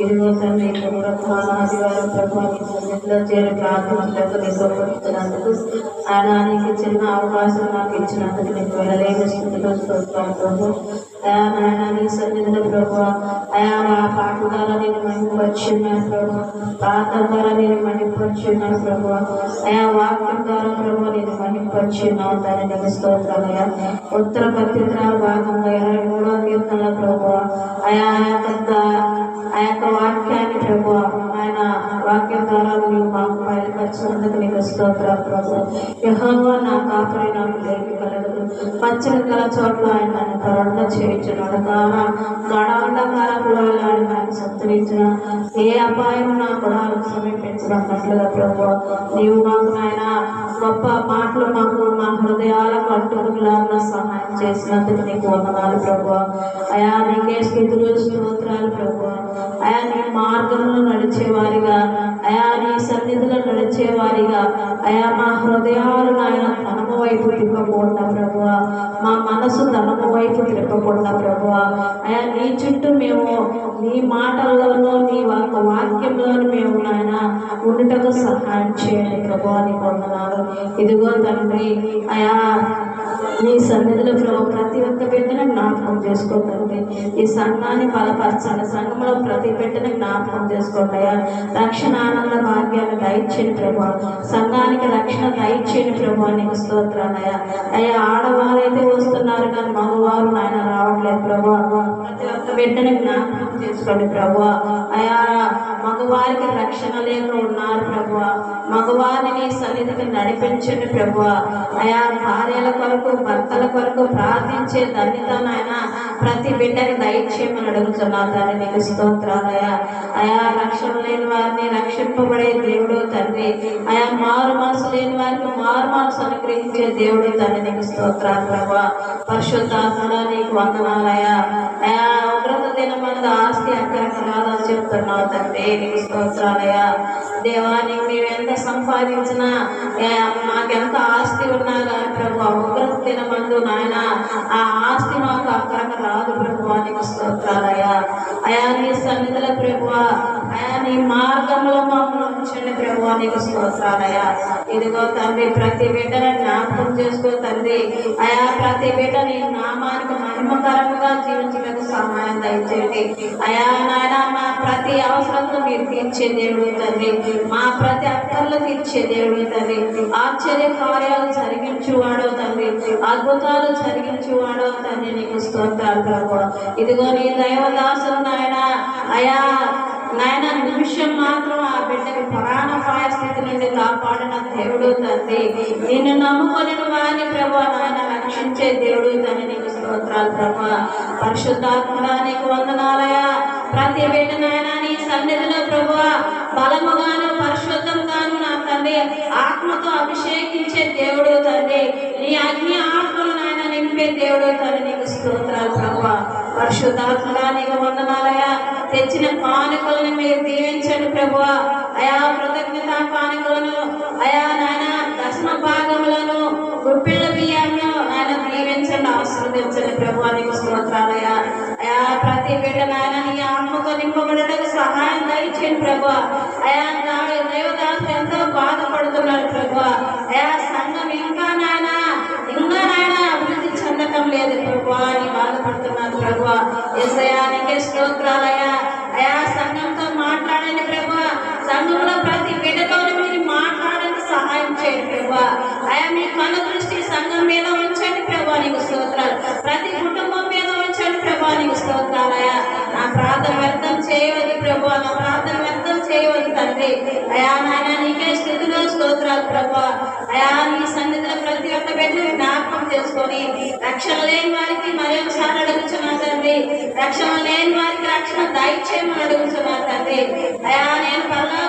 ఇదిగో తండ్రి ఇక్కడ కూడా ఆదివారం ప్రభావ సన్నిధిలో చేరి ప్రార్థించడానికి నీకు ఆయన చిన్న అవకాశం నాకు ఇచ్చినందుకు నీకు వెళ్ళలేని స్థితిలో స్తోత్రాలు ప్రభు నాయన నీ సన్నిధిలో ప్రభు. అయా ఆ పాట ద్వారా నేను మణిపరుచున్నాను ప్రభు. ప్రార్థన ద్వారా నేను మణిపరుచున్నాను ప్రభు. అయా వాక్యం ద్వారా ప్రభు నేను మణిపరుచున్నాను దాని నమస్తోత్రమయ్యా ఉత్తర పత్రికల భాగంగా ఇరవై మూడో కీర్తనల ప్రభు. అయా ఆ యొక్క ఆ యొక్క వాక్యాన్ని ప్రభు వాక్యం ద్వారా నీవు మాకు బయలుపరిచినందుకు నీకు స్తోత్రాలు ప్రభు. యహోవా నా కాపరి నాకు లేకి కలగదు పచ్చని గల చోట్ల ఆయన నన్ను తరంగా చేయించున్నాడు కాన గడాంధకారంలో ఆయన నాకు సంతరించిన ఏ అపాయం నా గుణాలకు సమీపించినట్లుగా ప్రభు. నీవు మాకు నాయన గొప్ప మాటలు మాకు మా హృదయాలకు అడ్డుకులాగా సహాయం చేసినందుకు నీకు వందనాలు ప్రభు. అయా నీకే స్థితులు స్తోత్రాలు ప్రభు. అయా నీ మార్గంలో నడిచేవారిగా. అయా నీ సన్నిధిలో నడిచేవారిగా. అయా మా హృదయాలు నాయన ధనము వైపు తిప్పకుండా ప్రభు మా మనసు ధనము వైపు తిప్పకుండా ప్రభు అయా నీ చుట్టూ మేము నీ మాటల్లోనూ నీ వాక్ వాక్యంలోనూ మేము నాయన ఉండటకు సహాయం చేయండి ప్రభు అని వందనాలు. ఇదిగో తండ్రి అయా నీ సన్నిధిలో ప్రభు ప్రతి ఒక్క బిడ్డను జ్ఞాపకం చేసుకోతండి ఈ సంఘాన్ని బలపరచాలి. సంఘంలో ప్రతి బిడ్డని జ్ఞాపకం చేసుకోండి అయ్యా. రక్షణ ఆనంద భాగ్యాన్ని దయచేయండి ప్రభా. సంఘానికి రక్షణ దయచేయండి ప్రభా నీకు స్తోత్రాలయ అయ్యా. ఆడవారు అయితే వస్తున్నారు కానీ మగవారు నాయన రావట్లేదు ప్రభు. ప్రతి ఒక్క బిడ్డని జ్ఞాపకం చేసుకోండి ప్రభా. అయా మగవారికి రక్షణ లేక ఉన్నారు ప్రభు. మగవారిని సన్నిధికి నడిపించండి ప్రభు. అయా భార్యల కొరకు భర్తల కొరకు ప్రార్థించే ధన్యత నాయన ప్రతి బిడ్డని దయచేయమని అడుగుతున్నా దాన్ని నీకు స్తోత్రాలయా అయా రక్షణ లేని వారిని రక్షింపబడే దేవుడు తండ్రి. అయా మారు మనసు లేని వారికి మారు మనసు అనుగ్రహించే దేవుడు తండ్రి నీకు స్తోత్రాలు ప్రభా. పరిశుద్ధాత్మడా నీకు వందనాలయా అయా ఉగ్రత దినమందు ఆస్తి అక్కడ రాదని చెప్తున్నావు తండ్రి నీకు స్తోత్రాలయా దేవానికి మేము సంపాదించిన మాకెంత ఆస్తి ఉన్నా కానీ ప్రభు ఉగ్రత దినమందు నాయన ఆ ఆస్తి మాకు అక్కడికి రాదు ప్రభు నీకు స్తోత్రాలయ్యా. అయా నీ సన్నిధిలో ప్రభు అయా నీ మార్గంలో మా ఉంచండి ప్రభు నీకు స్తోత్రాలయా ఇదిగో తండ్రి ప్రతి బిడ్డను జ్ఞాపకం చేసుకో తండ్రి. అయా ప్రతి బిడ్డ నీ నామానికి మహిమకరముగా జీవించడానికి సహాయం దయచేయండి. అయా నాయన మా ప్రతి అవసరంలో మీరు తీర్చే దేవుడు తండ్రి. మా ప్రతి అక్కర్లు తీర్చే దేవుడు తండ్రి. ఆశ్చర్య కార్యాలు జరిగించువాడో తండ్రి. అద్భుతాలు జరిగించువాడో తండ్రి నీకు స్తోత్రాలు ప్రభు. ఇదిగో నీ దైవదాసులు నాయన. అయా నాయన నిమిషం మాత్రం ఆ బిడ్డని ప్రాణపాయ స్థితి నుండి కాపాడిన దేవుడు తండ్రి. నిన్ను నమ్ముకొని వారిని ప్రభు నాయన రక్షించే దేవుడు తండ్రి. నీకు స్తోత్రాలు ప్రభు. పరిశుద్ధాత్మడా నీకు వందనాలయ ప్రతి బిడ్డ నాయన నీ సన్నిధిలో ప్రభు బలముగాను పరిశుద్ధంగాను నా తండ్రి ఆత్మతో అభిషేకించే దేవుడు తండ్రి. నీ అగ్ని ఆత్మను నాయన నింపే దేవుడు తండ్రి. నీకు స్తోత్రాలు ప్రభు. పరిశుద్ధాత్మడా నీకు వందనాలయ తెచ్చిన కానుకలను మీరు దీవించండి ప్రభు అయా కృతజ్ఞత కానుకలను అయా నాయన దశమ భాగములను గుప్పిళ్ళ బియ్యాన్ని ఆయన దీవించండి ఆశీర్వదించండి ప్రభు నీకు స్తోత్రాలయ అయా ప్రతి బిడ్డ నాయన నీ ఆత్మతో నింపబడటకు సహాయం దయచేయండి ప్రభు అయా దేవత బాధపడుతున్నారు ప్రభు ఎసయానికే స్తోత్రాలయ అయా సంఘంతో మాట్లాడండి ప్రభు సంఘంలో ప్రతి బిడ్డతో మీరు మాట్లాడడానికి సహాయం చేయండి ప్రభు అయా మీ కను దృష్టి సంఘం మీద ఉంచండి ప్రభు నీకు స్తోత్రాలు. ప్రతి కుటుంబం మీద ఉంచండి ప్రభు నీకు స్తోత్రాలయ నా ప్రార్థన వ్యర్థం చేయవద్దు ప్రభు నా ప్రార్థన వ్యర్థం చేయవద్దు తండ్రి. అయా నాయన నీకే స్థితిలో స్తోత్రాలు ప్రభు అయా నీ సన్నిధిలో ప్రతి ఒక్క బిడ్డని జ్ఞాపకం చేసుకొని రక్షణ లేని వారికి మరొకసారి అడుగుచున్నా తండ్రి. రక్షణ లేని వారికి రక్షణ దయచేయమని అడుగుచున్నా తండ్రి. అయా నేను పర్లో